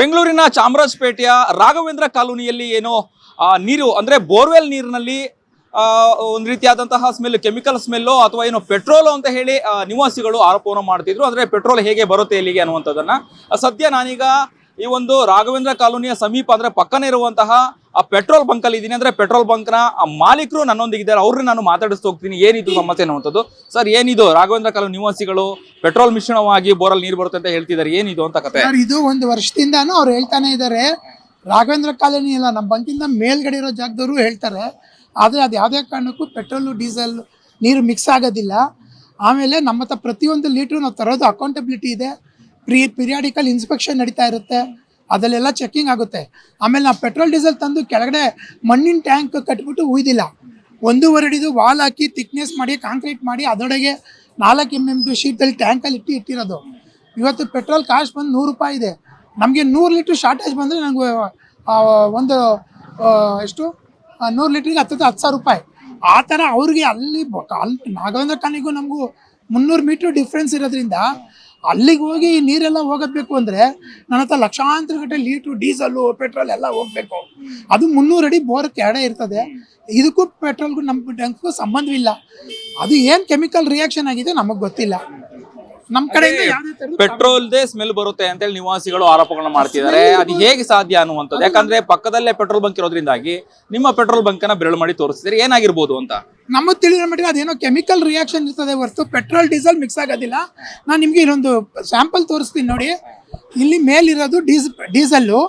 ಬೆಂಗಳೂರಿನ ಚಾಮರಾಜಪೇಟೆಯ ರಾಘವೇಂದ್ರ ಕಾಲೋನಿಯಲ್ಲಿ ಏನೋ ನೀರು, ಅಂದ್ರೆ ಬೋರ್ವೆಲ್ ನೀರಿನಲ್ಲಿ ಒಂದು ರೀತಿಯಾದಂತಹ ಸ್ಮೆಲ್ ಕೆಮಿಕಲ್ ಸ್ಮೆಲ್ಲು ಅಥವಾ ಏನೋ ಪೆಟ್ರೋಲು ಅಂತ ಹೇಳಿ ನಿವಾಸಿಗಳು ಆರೋಪವನ್ನು ಮಾಡ್ತಿದ್ರು. ಅಂದ್ರೆ ಪೆಟ್ರೋಲ್ ಹೇಗೆ ಬರುತ್ತೆ ಇಲ್ಲಿಗೆ ಅನ್ನುವಂಥದ್ದನ್ನು. ಸದ್ಯ ನಾನೀಗ ಈ ಒಂದು ರಾಘವೇಂದ್ರ ಕಾಲೋನಿಯ ಸಮೀಪ, ಅಂದ್ರೆ ಪಕ್ಕನೇ ಇರುವಂತಹ ಆ ಪೆಟ್ರೋಲ್ ಬಂಕ್ ಅಲ್ಲಿ ಇದೀನಿ ಅಂದ್ರೆ ಪೆಟ್ರೋಲ್ ಬಂಕ್ನ ಮಾಲೀಕರು ನನ್ನೊಂದಿಗಿದ್ದಾರೆ. ಅವ್ರನ್ನ ನಾನು ಮಾತಾಡಿಸ್ತಾ ಹೋಗ್ತೀನಿ. ಏನಿದು ಸಮಸ್ಯೆ ಅನ್ನುವಂಥದ್ದು? ಸರ್, ಏನಿದು? ರಾಘವೇಂದ್ರ ಕಾಲು ನಿವಾಸಿಗಳು ಪೆಟ್ರೋಲ್ ಮಿಶ್ರಣವಾಗಿ ಬೋರಲ್ ನೀರು ಬರುತ್ತೆ ಅಂತ ಹೇಳ್ತಿದ್ದಾರೆ. ಏನಿದು ಅಂತ ಕತೆ? ಸರ್, ಇದು ಒಂದು ವರ್ಷದಿಂದಾನು ಅವ್ರು ಹೇಳ್ತಾನೆ ಇದ್ದಾರೆ. ರಾಘವೇಂದ್ರ ಕಾಲೋನಿ ಇಲ್ಲ ನಮ್ಮ ಬಂಕಿಂದ ಮೇಲ್ಗಡೆ ಇರೋ ಜಾಗದವರು ಹೇಳ್ತಾರೆ. ಆದರೆ ಅದು ಯಾವುದೇ ಕಾರಣಕ್ಕೂ ಪೆಟ್ರೋಲು, ಡೀಸೆಲ್ ನೀರು ಮಿಕ್ಸ್ ಆಗೋದಿಲ್ಲ. ಆಮೇಲೆ ನಮ್ಮ ಹತ್ರ ಪ್ರತಿಯೊಂದು ಲೀಟ್ರು ನಾವು ತರೋದು ಅಕೌಂಟಬಿಲಿಟಿ ಇದೆ. ಪ್ರೀ ಪಿರಿಯಾಡಿಕಲ್ ಇನ್ಸ್ಪೆಕ್ಷನ್ ನಡೀತಾ ಇರುತ್ತೆ. ಅದರಲ್ಲೆಲ್ಲ ಚೆಕ್ಕಿಂಗ್ ಆಗುತ್ತೆ. ಆಮೇಲೆ ನಾವು ಪೆಟ್ರೋಲ್ ಡೀಸೆಲ್ ತಂದು ಕೆಳಗಡೆ ಮಣ್ಣಿನ ಟ್ಯಾಂಕ್ ಕಟ್ಬಿಟ್ಟು ಉಯ್ದಿಲ್ಲ. ಒಂದೂವರೆ ಹಿಡಿದು ವಾಲ್ ಹಾಕಿ ಥಿಕ್ನೆಸ್ ಮಾಡಿ ಕಾಂಕ್ರೀಟ್ ಮಾಡಿ, ಅದರೊಳಗೆ ನಾಲ್ಕು ಎಂ ಎಮ್ದು ಶೀಟಲ್ಲಿ ಟ್ಯಾಂಕಲ್ಲಿ ಇಟ್ಟು ಇಟ್ಟಿರೋದು. ಇವತ್ತು ಪೆಟ್ರೋಲ್ ಕಾಸ್ಟ್ ಬಂದು ನೂರು ರೂಪಾಯಿ ಇದೆ. ನಮಗೆ ನೂರು ಲೀಟ್ರ್ ಶಾರ್ಟೇಜ್ ಬಂದರೆ ನನಗೆ ಒಂದು ಎಷ್ಟು? ನೂರು ಲೀಟ್ರಿಗೆ ಹತ್ತು ಹತ್ತು ಸಾವಿರ ರೂಪಾಯಿ. ಆ ಥರ ಅವ್ರಿಗೆ ಅಲ್ಲಿ ಅಲ್ಲಿ ನಾಗವೇಂದ್ರ ಖಾನಿಗೂ ನಮಗೂ ಮುನ್ನೂರು ಮೀಟ್ರ್ ಡಿಫ್ರೆನ್ಸ್ ಇರೋದ್ರಿಂದ ಅಲ್ಲಿಗೆ ಹೋಗಿ ನೀರೆಲ್ಲ ಹೋಗಬೇಕು ಅಂದರೆ ನನ್ನ ಹತ್ರ ಲಕ್ಷಾಂತರ ಗಟ್ಟಲೆ ಲೀಟ್ರು ಡೀಸೆಲ್ಲು, ಪೆಟ್ರೋಲ್ ಎಲ್ಲ ಹೋಗಬೇಕು. ಅದು ಮುನ್ನೂರು ಅಡಿ ಬೋರಕ್ಕೆ ಕೆಳಗಡೆ ಇರ್ತದೆ. ಇದಕ್ಕೂ ಪೆಟ್ರೋಲ್ಗೂ ನಮ್ಮ ಟ್ಯಾಂಕ್ಗೂ ಸಂಬಂಧವಿಲ್ಲ. ಅದು ಏನು ಕೆಮಿಕಲ್ ರಿಯಾಕ್ಷನ್ ಆಗಿದೆ ನಮಗೆ ಗೊತ್ತಿಲ್ಲ. ನಮ್ಮ ಕಡೆಯಿಂದ ಯಾವುದೇ ಪೆಟ್ರೋಲ್ ದೇ ಸ್ಮೆಲ್ ಬರುತ್ತೆ ಅಂತ ಹೇಳಿ ನಿವಾಸಿಗಳು ಆರೋಪಗಳನ್ನ ಮಾಡ್ತಿದ್ದಾರೆ. ಅದು ಹೇಗೆ ಸಾಧ್ಯ ಅನ್ನುವಂಥದ್ದು. ಯಾಕಂದ್ರೆ ಪಕ್ಕದಲ್ಲೇ ಪೆಟ್ರೋಲ್ ಬಂಕ್ ಇರೋದ್ರಿಂದಾಗಿ ನಿಮ್ಮ ಪೆಟ್ರೋಲ್ ಬಂಕ್ನ ಬೆರಳು ಮಾಡಿ ತೋರಿಸ್ತಿದ್ರೆ ಏನಾಗಿರ್ಬೋದು ಅಂತ? ನಮ್ಮ ತಿಳಿದ ಮಟ್ಟಿಗೆ ಅದೇನೋ ಕೆಮಿಕಲ್ ರಿಯಾಕ್ಷನ್ ಇರ್ತದೆ ಹೊರತು ಪೆಟ್ರೋಲ್ ಡೀಸೆಲ್ ಮಿಕ್ಸ್ ಆಗೋದಿಲ್ಲ. ನಾನು ನಿಮಗೆ ಇಲ್ಲೊಂದು ಸ್ಯಾಂಪಲ್ ತೋರಿಸ್ತೀನಿ ನೋಡಿ. ಇಲ್ಲಿ ಮೇಲಿರೋದು ಡೀಸ್ ಡೀಸೆಲ್ಲು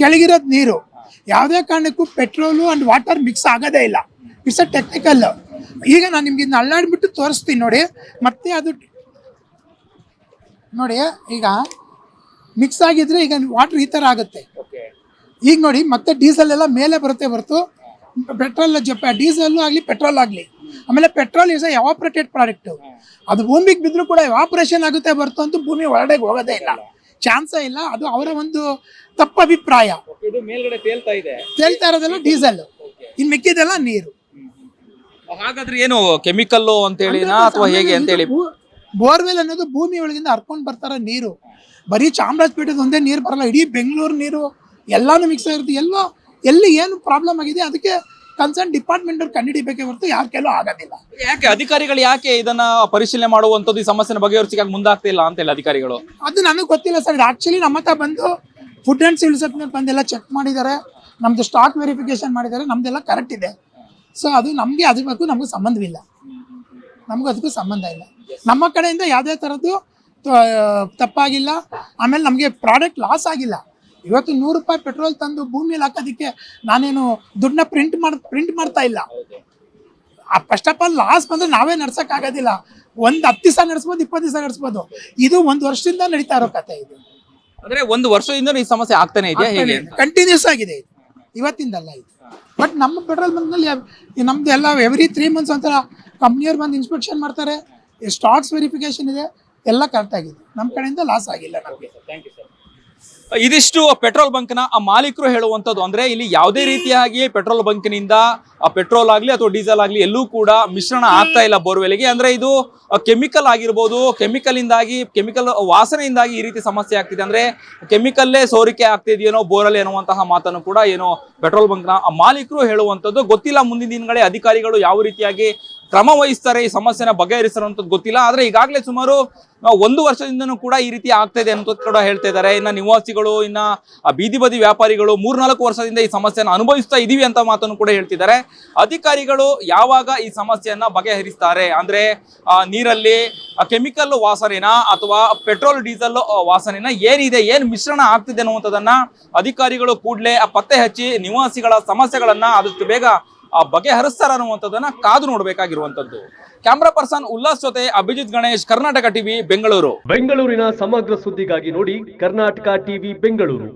ಕೆಳಗಿರೋದು ನೀರು. ಯಾವುದೇ ಕಾರಣಕ್ಕೂ ಪೆಟ್ರೋಲು ಅಂಡ್ ವಾಟರ್ ಮಿಕ್ಸ್ ಆಗೋದೇ ಇಲ್ಲ. ಇಟ್ಸ್ ಅ ಟೆಕ್ನಿಕಲ್ ಈಗ ನಾನು ನಿಮ್ಗೆ ಇದನ್ನ ಅಲ್ಲಾಡ್ಬಿಟ್ಟು ತೋರಿಸ್ತೀನಿ ನೋಡಿ. ಮತ್ತೆ ಅದು ನೋಡಿ ಈಗ ಮಿಕ್ಸ್ ಆಗಿದ್ರೆ ಈಗ ವಾಟರ್ ಈ ಥರ ಆಗುತ್ತೆ. ಈಗ ನೋಡಿ ಮತ್ತೆ ಡೀಸೆಲ್ ಎಲ್ಲ ಮೇಲೆ ಬರುತ್ತೆ ಹೊರತು. ಪೆಟ್ರೋಲ್ ಡೀಸೆಲ್ ಆಗಲಿ ಪೆಟ್ರೋಲ್ ಆಗಲಿ. ಆಮೇಲೆ ಪೆಟ್ರೋಲ್ ಇಸ್ ಎವಾಪ್ರೇಟೆಡ್ ಪ್ರಾಡಕ್ಟ್ ಅದು ಭೂಮಿಗೆ ಬಿದ್ದರೂ ಕೂಡ ಎವಾಪ್ರೇಷನ್ ಆಗುತ್ತೆ ಬರ್ತು ಅಂತೂ ಭೂಮಿ ಒಳಗಡೆ ಹೋಗೋದೇ ಇಲ್ಲ. ಚಾನ್ಸೇ ಇಲ್ಲ. ಅದು ಅವರ ಒಂದು ತಪ್ಪು ಅಭಿಪ್ರಾಯ ತೇಲ್ತಾ ಇರೋದೆಲ್ಲ ಡೀಸೆಲ್ ಇನ್ನು ಮಿಕ್ಕಿದೆಲ್ಲ ನೀರು. ಹಾಗಾದ್ರೆ ಏನು ಕೆಮಿಕಲ್ ಅಂತ ಹೇಳಿನಾ ಅಥವಾ ಹೇಗೆ ಅಂತ ಹೇಳಿ? ಬೋರ್ವೆಲ್ ಅನ್ನೋದು ಭೂಮಿ ಒಳಗಿಂದ ಹರ್ಕೊಂಡು ಬರ್ತಾರ ನೀರು. ಬರೀ ಚಾಮರಾಜಪೇಟೆದ ಒಂದೇ ನೀರು ಬರಲ್ಲ ಇಡೀ ಬೆಂಗಳೂರು ನೀರು ಎಲ್ಲಾನು ಮಿಕ್ಸ್ ಆಗಿರುತ್ತೆ. ಎಲ್ಲೋ ಎಲ್ಲಿ ಏನು ಪ್ರಾಬ್ಲಮ್ ಆಗಿದೆ ಅದಕ್ಕೆ ಕನ್ಸರ್ನ್ ಡಿಪಾರ್ಟ್ಮೆಂಟ್ ಅವ್ರು ಕಂಡುಹಿಡಿಬೇಕೇ ಹೊರತು ಯಾರ ಕೆಲವು ಆಗೋದಿಲ್ಲ. ಯಾಕೆ ಅಧಿಕಾರಿಗಳು ಯಾಕೆ ಇದನ್ನ ಪರಿಶೀಲನೆ ಮಾಡುವಂಥದ್ದು ಈ ಸಮಸ್ಯೆನ ಮುಂದಾಗ್ತಾ ಇಲ್ಲ ಅಂತ ಹೇಳಿ ಅಧಿಕಾರಿಗಳು? ಅದು ನನಗೆ ಗೊತ್ತಿಲ್ಲ ಸರ್. ಆಕ್ಚುಲಿ ಆ್ಯಕ್ಚುಲಿ ನಮ್ಮ ಹತ್ರ ಬಂದು ಫುಡ್ ಆ್ಯಂಡ್ ಸಿವಿಲ್ ಸಪ್ಲೈ ಬಂದೆಲ್ಲ ಚೆಕ್ ಮಾಡಿದ್ದಾರೆ. ನಮ್ದು ಸ್ಟಾಕ್ ವೆರಿಫಿಕೇಶನ್ ಮಾಡಿದ್ದಾರೆ. ನಮ್ದೆಲ್ಲ ಕರೆಕ್ಟ್ ಇದೆ. ಸೊ ಅದು ನಮಗೆ ಅದ್ರ ಬಗ್ಗೆ ನಮಗೆ ಸಂಬಂಧವಿಲ್ಲ. ನಮಗೂ ಅದಕ್ಕೂ ಸಂಬಂಧ ಇಲ್ಲ. ನಮ್ಮ ಕಡೆಯಿಂದ ಯಾವುದೇ ಥರದ್ದು ತಪ್ಪಾಗಿಲ್ಲ. ಆಮೇಲೆ ನಮಗೆ ಪ್ರಾಡಕ್ಟ್ ಲಾಸ್ ಆಗಿಲ್ಲ. ಇವತ್ತು ನೂರು ರೂಪಾಯಿ ಪೆಟ್ರೋಲ್ ತಂದು ಭೂಮಿಯಲ್ಲಿ ಹಾಕೋದಕ್ಕೆ ನಾನೇನು ದುಡ್ಡನ್ನ ಪ್ರಿಂಟ್ ಮಾಡ್ ಪ್ರಿಂಟ್ ಮಾಡ್ತಾ ಇಲ್ಲ. ಆ ಫಸ್ಟ್ ಆಫ್ ಆಲ್ ಲಾಸ್ ಬಂದ್ರೆ ನಾವೇ ನಡ್ಸೋಕ್ಕಾಗೋದಿಲ್ಲ ಒಂದು ಹತ್ತು ದಿವಸ ನಡೆಸ್ಬೋದು ಇಪ್ಪತ್ತು ದಿವಸ ನಡೆಸ್ಬೋದು. ಇದು ಒಂದು ವರ್ಷದಿಂದ ನಡೀತಾ ಇರೋ ಕತೆ ಇದು. ಅಂದರೆ ಒಂದು ವರ್ಷದಿಂದ ಈ ಸಮಸ್ಯೆ ಆಗ್ತಾನೆ ಇದೆ ಕಂಟಿನ್ಯೂಸ್ ಆಗಿದೆ ಇದು. ಇವತ್ತಿಂದಲ್ಲ ಇದು. ಬಟ್ ನಮ್ಮ ಪೆಟ್ರೋಲ್ ಬಂಕ್ನಲ್ಲಿ ನಮ್ದು ಎಲ್ಲ ಎವ್ರಿ ತ್ರೀ ಮಂತ್ಸ್ ಒಂಥರ ಕಂಪ್ನಿಯವ್ರು ಬಂದು ಇನ್ಸ್ಪೆಕ್ಷನ್ ಮಾಡ್ತಾರೆ. ಸ್ಟಾಕ್ಸ್ ವೆರಿಫಿಕೇಶನ್ ಇದೆ. ಎಲ್ಲ ಕರೆಕ್ಟ್ ಆಗಿದೆ. ನಮ್ಮ ಕಡೆಯಿಂದ ಲಾಸ್ ಆಗಿಲ್ಲ ನಮಗೆ. ಇದಿಷ್ಟು ಪೆಟ್ರೋಲ್ ಬಂಕ್ನ ಆ ಮಾಲೀಕರು ಹೇಳುವಂತದ್ದು ಅಂದ್ರೆ ಇಲ್ಲಿ ಯಾವುದೇ ರೀತಿಯಾಗಿ ಪೆಟ್ರೋಲ್ ಬಂಕ್ನಿಂದ ಪೆಟ್ರೋಲ್ ಆಗಲಿ ಅಥವಾ ಡೀಸೆಲ್ ಆಗಲಿ ಎಲ್ಲೂ ಕೂಡ ಮಿಶ್ರಣ ಆಗ್ತಾ ಇಲ್ಲ ಬೋರ್ವೆಲ್ಗೆ. ಅಂದ್ರೆ ಇದು ಕೆಮಿಕಲ್ ಆಗಿರ್ಬೋದು ಕೆಮಿಕಲ್ ಇಂದಾಗಿ ಕೆಮಿಕಲ್ ವಾಸನೆಯಿಂದಾಗಿ ಈ ರೀತಿ ಸಮಸ್ಯೆ ಆಗ್ತಿದೆ. ಅಂದ್ರೆ ಕೆಮಿಕಲ್ಲೇ ಸೋರಿಕೆ ಆಗ್ತಿದೆಯೇನೋ ಬೋರಲ್ಲಿ ಅನ್ನುವಂತಹ ಮಾತನ್ನು ಕೂಡ ಏನೋ ಪೆಟ್ರೋಲ್ ಬಂಕ್ನ ಮಾಲೀಕರು ಹೇಳುವಂತದ್ದು ಗೊತ್ತಿಲ್ಲ ಮುಂದಿನ ದಿನಗಳೇ ಅಧಿಕಾರಿಗಳು ಯಾವ ರೀತಿಯಾಗಿ ಕ್ರಮ ವಹಿಸ್ತಾರೆ, ಈ ಸಮಸ್ಯೆನ ಬಗೆಹರಿಸಿರುವಂತದ್ದು ಗೊತ್ತಿಲ್ಲ. ಆದ್ರೆ ಈಗಾಗಲೇ ಸುಮಾರು ಒಂದು ವರ್ಷದಿಂದನೂ ಕೂಡ ಈ ರೀತಿ ಆಗ್ತಾ ಇದೆ ಅಂತ ಕೂಡ ಹೇಳ್ತಾ ಇದ್ದಾರೆ. ಇನ್ನ ನಿವಾಸಿಗಳು, ಇನ್ನ ಬೀದಿ ಬದಿ ವ್ಯಾಪಾರಿಗಳು ಮೂರ್ನಾಲ್ಕು ವರ್ಷದಿಂದ ಈ ಸಮಸ್ಯೆಯನ್ನು ಅನುಭವಿಸ್ತಾ ಇದೀವಿ ಅಂತ ಮಾತನ್ನು ಕೂಡ ಹೇಳ್ತಿದ್ದಾರೆ. ಅಧಿಕಾರಿಗಳು ಯಾವಾಗ ಈ ಸಮಸ್ಯೆಯನ್ನ ಬಗೆಹರಿಸ್ತಾರೆ? ಅಂದ್ರೆ ನೀರಲ್ಲಿ ಕೆಮಿಕಲ್ ವಾಸನೆನ ಅಥವಾ ಪೆಟ್ರೋಲ್, ಡೀಸೆಲ್ ವಾಸನೆನ ಏನಿದೆ, ಏನ್ ಮಿಶ್ರಣ ಆಗ್ತಿದೆ ಅನ್ನುವಂಥದ್ದನ್ನ ಅಧಿಕಾರಿಗಳು ಕೂಡಲೇ ಪತ್ತೆ ಹಚ್ಚಿ ನಿವಾಸಿಗಳ ಸಮಸ್ಯೆಗಳನ್ನ ಆದಷ್ಟು ಬೇಗ ಬಗೆಹರಿಸ್ತಾರ ಅನ್ನುವಂಥದ್ದನ್ನ ಕಾದು ನೋಡಬೇಕಾಗಿರುವಂತದ್ದು ಕ್ಯಾಮ್ರಾ ಪರ್ಸನ್ ಉಲ್ಲಾಸ್ ಜೊತೆ ಅಭಿಜಿತ್ ಗಣೇಶ್, ಕರ್ನಾಟಕ ಟಿವಿ ಬೆಂಗಳೂರು. ಬೆಂಗಳೂರಿನ ಸಮಗ್ರ ಸುದ್ದಿಗಾಗಿ ನೋಡಿ ಕರ್ನಾಟಕ ಟಿವಿ ಬೆಂಗಳೂರು.